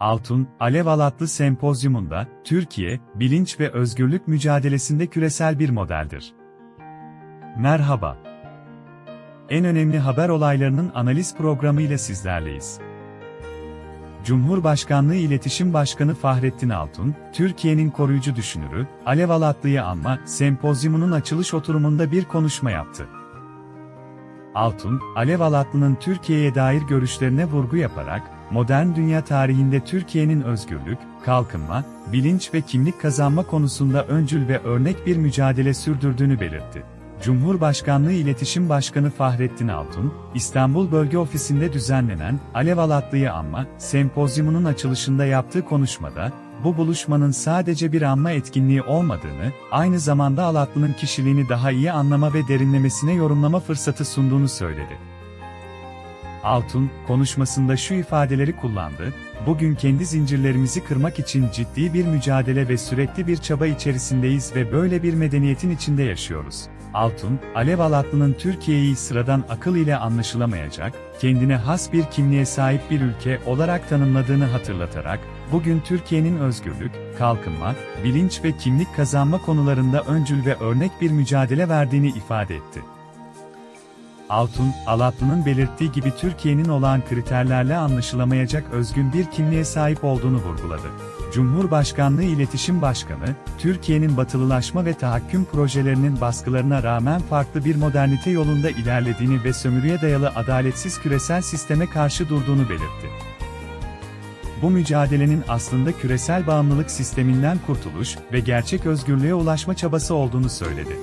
Altun, Alev Alatlı Sempozyumunda, Türkiye, bilinç ve özgürlük mücadelesinde küresel bir modeldir. Merhaba. En önemli haber olaylarının analiz programı ile sizlerleyiz. Cumhurbaşkanlığı İletişim Başkanı Fahrettin Altun, Türkiye'nin koruyucu düşünürü, Alev Alatlı'yı anma, sempozyumunun açılış oturumunda bir konuşma yaptı. Altun, Alev Alatlı'nın Türkiye'ye dair görüşlerine vurgu yaparak, modern dünya tarihinde Türkiye'nin özgürlük, kalkınma, bilinç ve kimlik kazanma konusunda öncül ve örnek bir mücadele sürdürdüğünü belirtti. Cumhurbaşkanlığı İletişim Başkanı Fahrettin Altun, İstanbul Bölge Ofisi'nde düzenlenen Alev Alatlı'yı anma sempozyumunun açılışında yaptığı konuşmada, bu buluşmanın sadece bir anma etkinliği olmadığını, aynı zamanda Alatlı'nın kişiliğini daha iyi anlama ve derinlemesine yorumlama fırsatı sunduğunu söyledi. Altun, konuşmasında şu ifadeleri kullandı, bugün kendi zincirlerimizi kırmak için ciddi bir mücadele ve sürekli bir çaba içerisindeyiz ve böyle bir medeniyetin içinde yaşıyoruz. Altun, Alev Alatlı'nın Türkiye'yi sıradan akıl ile anlaşılamayacak, kendine has bir kimliğe sahip bir ülke olarak tanımladığını hatırlatarak, bugün Türkiye'nin özgürlük, kalkınma, bilinç ve kimlik kazanma konularında öncül ve örnek bir mücadele verdiğini ifade etti. Altun, Alatlı'nın belirttiği gibi Türkiye'nin olan kriterlerle anlaşılamayacak özgün bir kimliğe sahip olduğunu vurguladı. Cumhurbaşkanlığı İletişim Başkanı, Türkiye'nin batılılaşma ve tahakküm projelerinin baskılarına rağmen farklı bir modernite yolunda ilerlediğini ve sömürüye dayalı adaletsiz küresel sisteme karşı durduğunu belirtti. Bu mücadelenin aslında küresel bağımlılık sisteminden kurtuluş ve gerçek özgürlüğe ulaşma çabası olduğunu söyledi.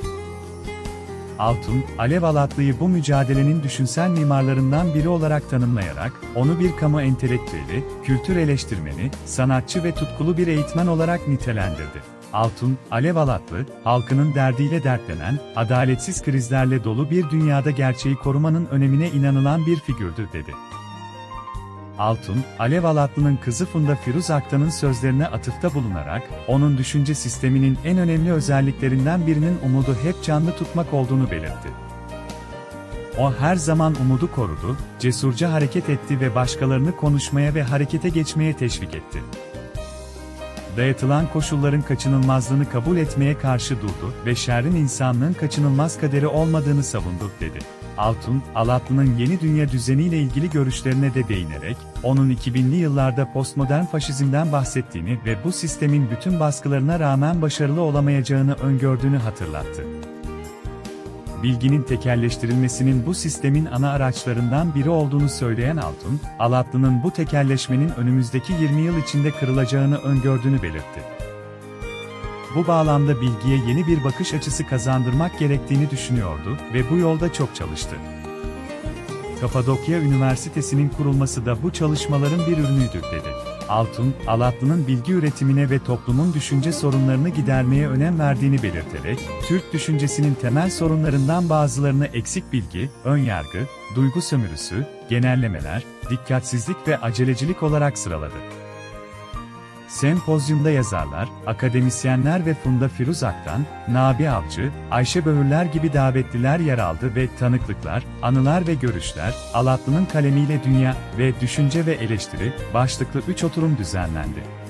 Altun, Alev Alatlı'yı bu mücadelenin düşünsel mimarlarından biri olarak tanımlayarak, onu bir kamu entelektüeli, kültür eleştirmeni, sanatçı ve tutkulu bir eğitmen olarak nitelendirdi. Altun, Alev Alatlı, halkının derdiyle dertlenen, adaletsiz krizlerle dolu bir dünyada gerçeği korumanın önemine inanılan bir figürdür dedi. Altun, Alev Alatlı'nın kızı Funda Firuz Aktan'ın sözlerine atıfta bulunarak, onun düşünce sisteminin en önemli özelliklerinden birinin umudu hep canlı tutmak olduğunu belirtti. O her zaman umudu korudu, cesurca hareket etti ve başkalarını konuşmaya ve harekete geçmeye teşvik etti. Dayatılan koşulların kaçınılmazlığını kabul etmeye karşı durdu ve şerrin insanlığın kaçınılmaz kaderi olmadığını savundu, dedi. Altun, Alatlı'nın yeni dünya düzeniyle ilgili görüşlerine de değinerek, onun 2000'li yıllarda postmodern faşizmden bahsettiğini ve bu sistemin bütün baskılarına rağmen başarılı olamayacağını öngördüğünü hatırlattı. Bilginin tekelleştirilmesinin bu sistemin ana araçlarından biri olduğunu söyleyen Altun, Alatlı'nın bu tekelleşmenin önümüzdeki 20 yıl içinde kırılacağını öngördüğünü belirtti. Bu bağlamda bilgiye yeni bir bakış açısı kazandırmak gerektiğini düşünüyordu ve bu yolda çok çalıştı. Kapadokya Üniversitesi'nin kurulması da bu çalışmaların bir ürünüydü, dedi. Altun, Alatlı'nın bilgi üretimine ve toplumun düşünce sorunlarını gidermeye önem verdiğini belirterek, Türk düşüncesinin temel sorunlarından bazılarını eksik bilgi, önyargı, duygu sömürüsü, genellemeler, dikkatsizlik ve acelecilik olarak sıraladı. Sempozyumda yazarlar, akademisyenler ve Funda Firuz Aktan, Nabi Avcı, Ayşe Böğürler gibi davetliler yer aldı ve tanıklıklar, anılar ve görüşler, Alatlı'nın kalemiyle dünya ve düşünce ve eleştiri başlıklı üç oturum düzenlendi.